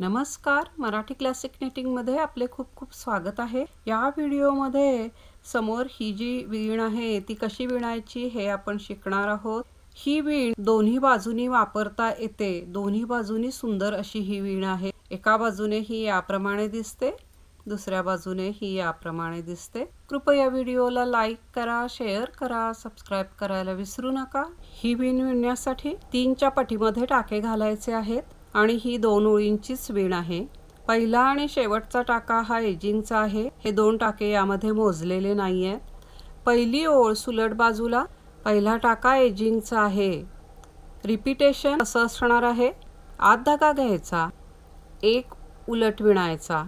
नमस्कार. मराठी क्लासिक नेटिंगमध्ये आपले खूप खूप स्वागत आहे. या व्हिडिओमध्ये समोर ही जी वीण आहे ती कशी विणायची हे आपण शिकणार आहोत. ही वीण दोन्ही बाजूनी वापरता येते. दोन्ही बाजूनी सुंदर अशी ही वीण आहे. एका बाजूने ही याप्रमाणे दिसते दुसऱ्या बाजूने ही याप्रमाणे दिसते. कृपया व्हिडिओला लाईक करा शेअर करा सबस्क्राईब करायला विसरू नका. ही वीण विणण्यासाठी तीनच्या पटीमध्ये टाके घालायचे आहेत. आणि ही दोन ओळींचीच विण आहे. पहिला आणि शेवटचा टाका हा एजिंगचा आहे. हे दोन टाके यामध्ये मोजलेले नाही आहेत पहिली ओळ सुलट बाजूला पहिला टाका एजिंगचा आहे. रिपिटेशन असं असणार आहे. आत धागा घ्यायचा. एक उलट विणायचा.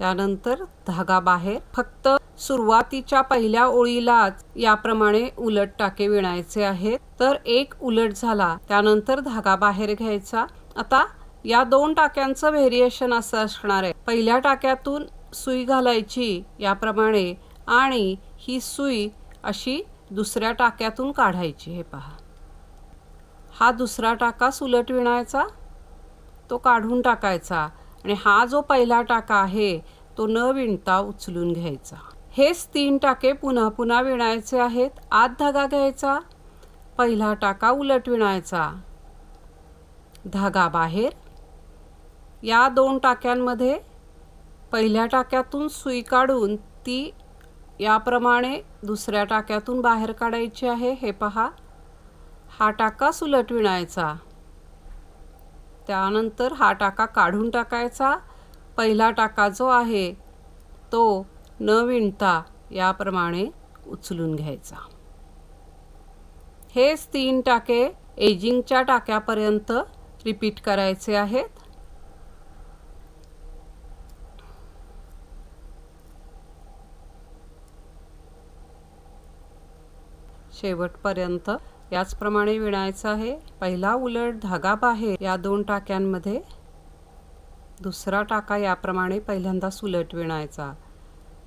त्यानंतर धागा बाहेर फक्त सुरुवातीच्या पहिल्या ओळीलाच याप्रमाणे उलट टाके विणायचे आहेत. तर एक उलट झाला त्यानंतर धागा बाहेर घ्यायचा. आता या दोन टाक्यांचं व्हेरिएशन असं असणार आहे. पहिल्या टाक्यातून सुई घालायची याप्रमाणे आणि ही सुई अशी दुसऱ्या टाक्यातून काढायची. हे पहा. हा दुसरा टाका सुलट विणायचा. तो काढून टाकायचा. आणि हा जो पहिला टाका आहे तो न विणता उचलून घ्यायचा. हेच तीन टाके पुन्हा पुन्हा विणायचे आहेत. आत धागा घ्यायचा. पहिला टाका उलट विणायचा. धागा बाहेर. या दोन टाक्यांमध्ये पहिल्या टाक्यातून सुई काढून ती याप्रमाणे दुसऱ्या टाक्यातून बाहेर काढायची आहे. हे पहा. हा टाका सुलट विणायचा. त्यानंतर हा टाका काढून टाकायचा. पहिला टाका जो आहे तो न विणता याप्रमाणे उचलून घ्यायचा. हेच तीन टाके एजिंगच्या टाक्यापर्यंत रिपीट करायचे आहेत. शेवटपर्यंत याचप्रमाणे विणायचं आहे. पहिला उलट धागा बाहेर या दोन टाक्यांमध्ये. दुसरा टाका याप्रमाणे पहिल्यांदाच उलट विणायचा.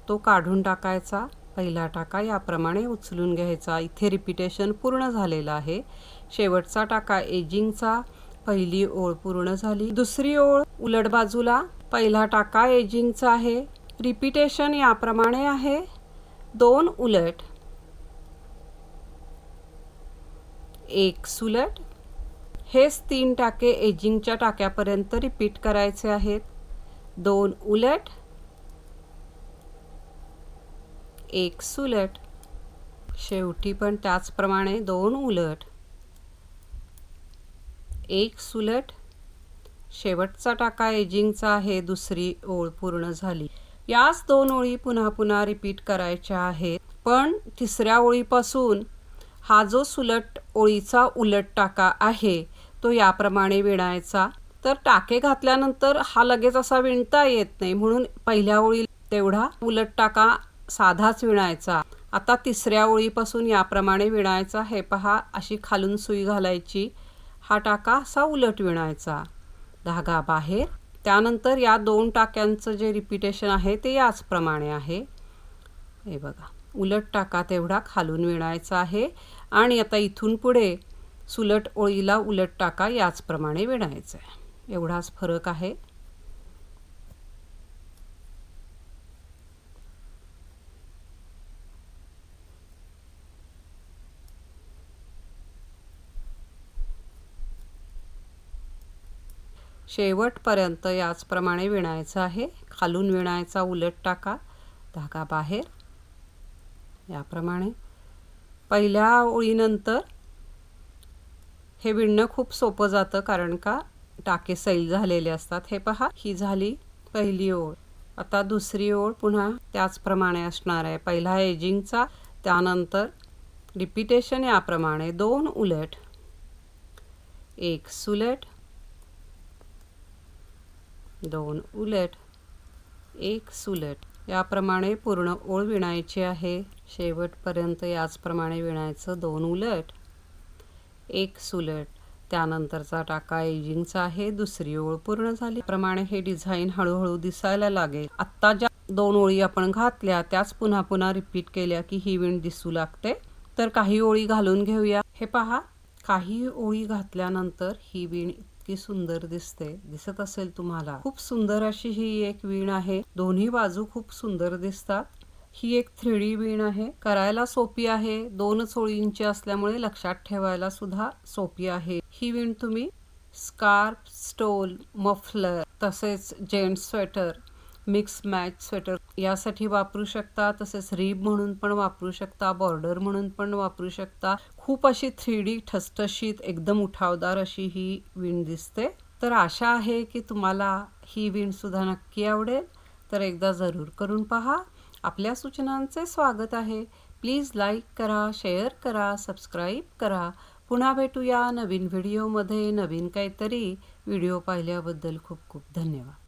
तो काढून टाकायचा. पहिला टाका याप्रमाणे उचलून घ्यायचा. इथे रिपिटेशन पूर्ण झालेलं आहे. शेवटचा टाका एजिंगचा पहिली ओळ पूर्ण झाली. दुसरी ओळ उलट बाजूला. पहिला टाका एजिंगचा आहे. रिपिटेशन याप्रमाणे आहे. दोन उलट. एक सुलट. हेच तीन टाके एजिंगच्या टाक्यापर्यंत रिपीट करायचे आहेत. दोन उलट. एक सुलट. शेवटी पण त्याचप्रमाणे दोन उलट. एक सुलट. शेवटचा टाका एजिंगचा आहे दुसरी ओळ पूर्ण झाली. याच दोन ओळी पुन्हा पुन्हा रिपीट करायच्या आहेत. पण तिसऱ्या ओळीपासून हा जो सुलट ओळीचा उलट टाका आहे तो याप्रमाणे विणायचा. तर टाके घातल्यानंतर हा लगेच असा विणता येत नाही म्हणून पहिल्या ओळी तेवढा उलट टाका साधाच विणायचा. आता तिसऱ्या ओळीपासून याप्रमाणे विणायचा. हे पहा अशी खालून सुई घालायची. हा टाका असा उलट विणायचा. धागा बाहेर. त्यानंतर या दोन टाक्यांचं जे रिपिटेशन आहे ते याचप्रमाणे आहे. हे बघा. उलट टाका तेवढा खालून विणायचा आहे. आणि आता इथून पुढे सुलट ओळीला उलट टाका याचप्रमाणे विणायचं. आहे एवढाच फरक आहे. शेवटपर्यंत याचप्रमाणे विणायचं आहे. खालून विणायचा उलट टाका. धागा बाहेर. याप्रमाणे. पहिल्या ओळीनंतर हे विणणं खूप सोपं जातं कारण का टाके सैल झालेले असतात. हे पहा ही झाली पहिली ओळ. आता दुसरी ओळ पुन्हा त्याचप्रमाणे असणार आहे. पहिला एजिंगचा त्यानंतर रिपिटेशन याप्रमाणे दोन उलट. एक सुलट दोन उलट. एक सुलट. याप्रमाणे पूर्ण ओळ विणायची आहे. शेवटपर्यंत याचप्रमाणे विणायचं दोन उलट एक सुलट. त्यानंतरचा टाका एजिंगचा आहे दुसरी ओळ पूर्ण झाली. प्रमाणे हे डिझाईन हळूहळू दिसायला लागेल. आत्ता ज्या दोन ओळी आपण घातल्या त्याच पुन्हा पुन्हा रिपीट केल्या की ही विण दिसू लागते. तर काही ओळी घालून घेऊया. हे पहा काही ओळी घातल्यानंतर ही विण इतकी सुंदर दिसते. दिसत असेल तुम्हाला. खूप सुंदर अशी ही एक वीण आहे. दोन्ही बाजू खूप सुंदर दिसतात. ही एक थ्रीडी वीण आहे. करायला सोपी आहे. दोनच ओळींची असल्यामुळे लक्षात ठेवायला सुद्धा सोपी आहे. ही वीण तुम्ही स्कार्फ स्टोल मफलर तसेच gents sweater mix match sweater यासाठी वापरू शकता तसेच रीब म्हणून पण वापरू शकता बॉर्डर म्हणून पण वापरू शकता. खूप अशी थ्री डी ठसठशीत एकदम उठावदार अशी ही विण दिसते. तर आशा आहे की तुम्हाला ही विण सुद्धा नक्की आवडेल. तर एकदा जरूर करून पहा. आपल्या सूचनांचे स्वागत आहे. प्लीज लाईक करा शेअर करा सबस्क्राईब करा. पुन्हा भेटूया नवीन व्हिडिओमध्ये नवीन काहीतरी व्हिडिओ पाहिल्याबद्दल खूप खूप धन्यवाद.